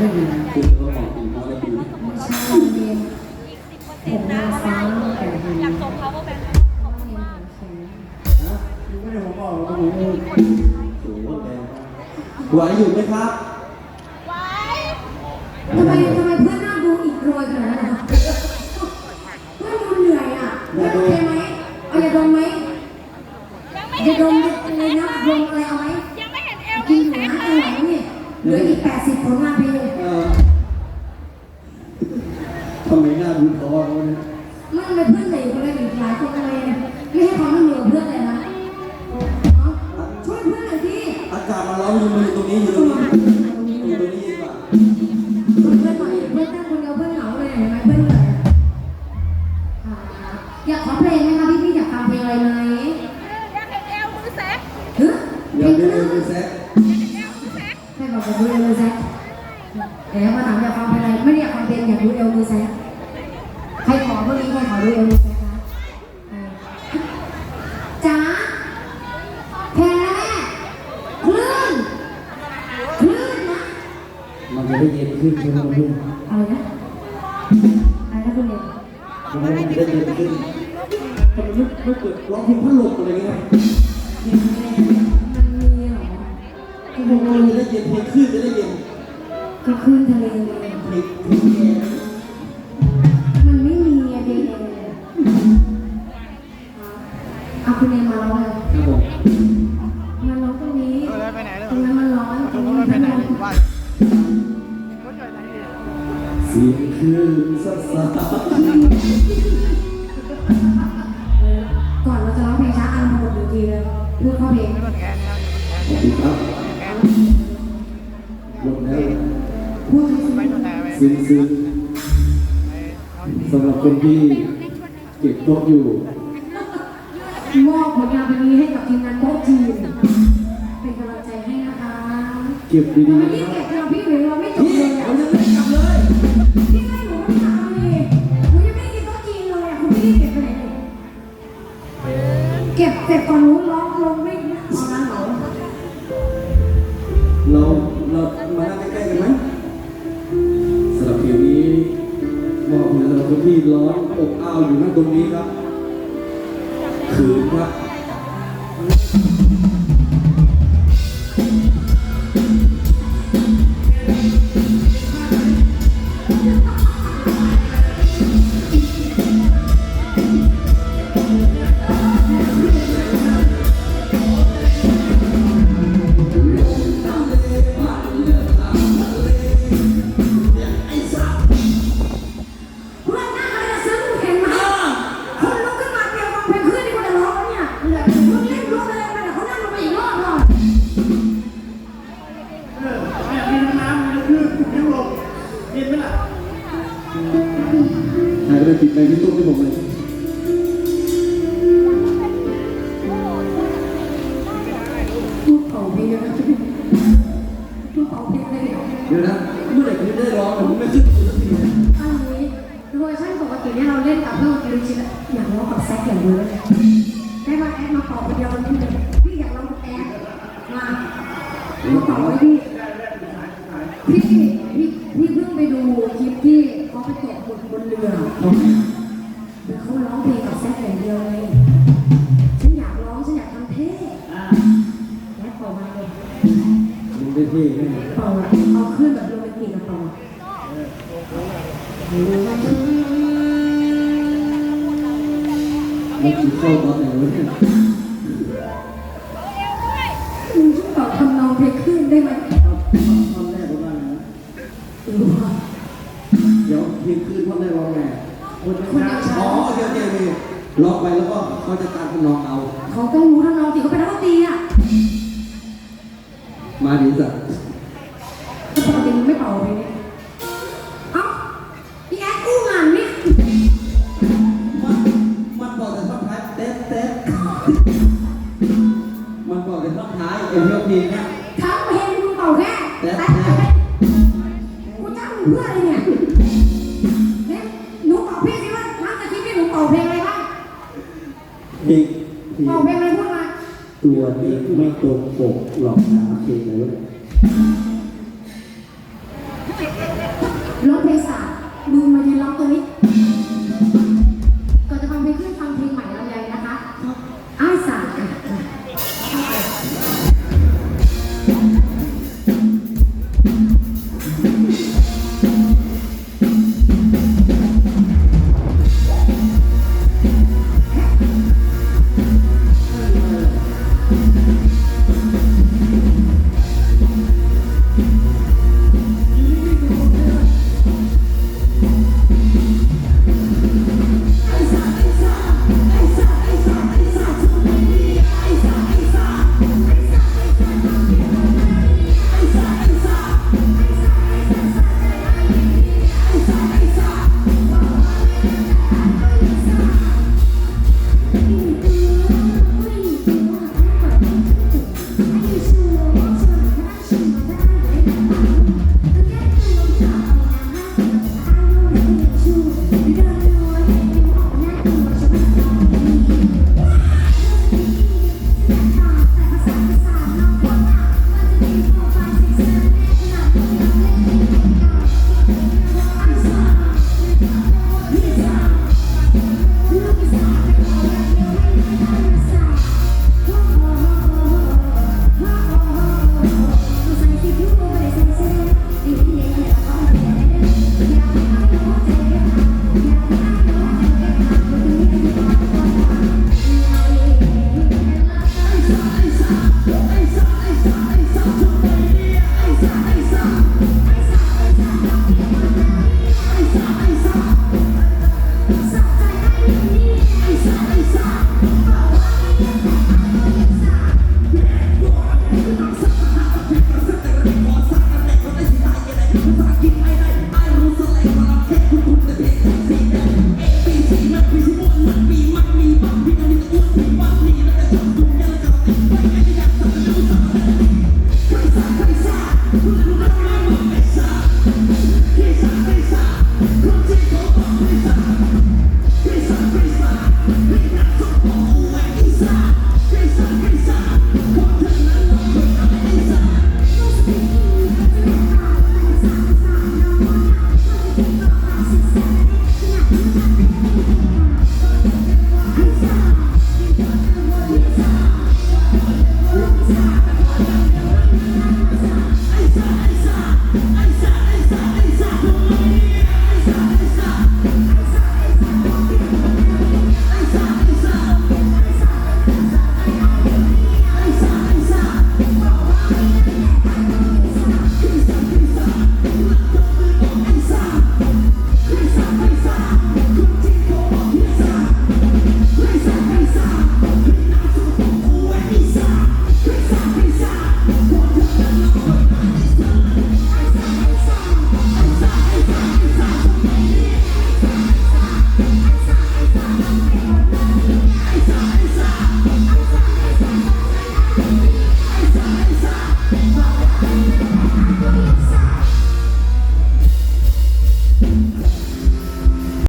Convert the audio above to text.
ได้ยินคุณก็บอกอีกน้อยแล้วดีไม่ใช่เรียนผมมาซ้ำแต่ดีอยากส่ง power bank ต้องเรียนของแข็งนะไม่ได้ผมบอกว่าผมโอ้โหแดงไหวอยู่ไหมครับ ทำไมหน้าดูท้อเขาเนี่ยมันเป็นเพื่อนเหลวอะไรอีกหลายคนอะไรเนี่ยไม่ให้ความร่วมมือกับเพื่อนเลยนะเอาช่วยเพื่อนหน่อยดิอากาศมาร้อนอยู่มือตรงนี้อยู่ตรงนี้อยู่ตรง ขอพวกนี้ใครขอดูเอลมือแซกคะเออจ๋าแพ้คลื่นคลื่นนะมันจะได้เย็นขึ้นใช่ไหมพี่อะไรนะอะไรนะคุณเอกมันจะได้เย็นขึ้นทำไมไม่ไม่เปิดร้องเพลงพัดลมอะไรเงี้ยมันมีเหรอคือวงเราจะได้เย็นเพลงขึ้นจะได้เย็นก็ขึ้นทะเลเลย คุณเอกมาร้องเลยครับผมมาร้องตรงนี้เออแล้วไปไหนเลยตรงนั้นมันร้อนตตรรงงนี้นู้นมัไปนไหนร้อนว่าก็เจอไหนดีเสียงคลื่นซัดซาก่อนเราจะร้องเพลงช้าอันหมดอยู่ทีเลยพูดเข้าเพลงไม่ต้องแกนนะครับขอบคุณครับแกนหมดแล้วพูดให้สิไปตัวไหนไปซึ้งซึ้งไปเอาสำหรับคนที่เก็บโต๊ะอยู่ มอบผลงานเพลงนี้ให้กับทีมงานโต๊ะจีน เป็นกำลังใจให้นะคะเก็บดีๆวันนะนี้คเก็รับบเราพี่หรือเราไม่จบพี่เลย ใครก็ได้ปิดไมค์ที่ตู้ให้ผมเลยพูดเผาเพลงนะพูดเผาเพลงเลยเดี๋ยวนะเมื่อไหร่คุณจะได้ร้องแต่ผมไม่ขึ้นสักทีอันนี้เวอร์ชันปกติเนี่ยเราเล่นกับเพื่อนคิวชินอยากร้องกับแซกอย่างเดียวเลยได้มาแอดมาเป่าคนเดียวมันนี่เลยพี่อยากร้องกับแอดมามาเป่าไว้พี่พี่ พี่พี่เพิ่งไปดูคลิปที่เขาไปตกบนบนเรือแล้วเขาร้องเพลงกับแซกอย่างเดียวเลยฉันอยากร้องฉันอยากทำเท่แอดเป่ามาเลยมึงได้เท่แน่เป่าเอาขึ้นแบบโรแมนติกอะเป่าไม่คิดเข้าตอนไหนวะเนี่ย ยวเพลงคืนท่อนแรกร้องไงคนคนยังอ๋ช้าอโอเคโอเคโอเคร้องไปแล้วก็เขาจะตามทำนองเอา เขาต้องรู้ทำนองสิเขาเป็นนักดนตรีอะ มาดีจ้ะ ป่าเพลงอะไรบ้างเพลงเพลงเป่าเพลงอะไรพูดมาตัวเองไม่ตรงปกหลอกหนาเพลงอะไรวะเนี่ยร้องเพลงสากมึงมายืนร้อง Come on,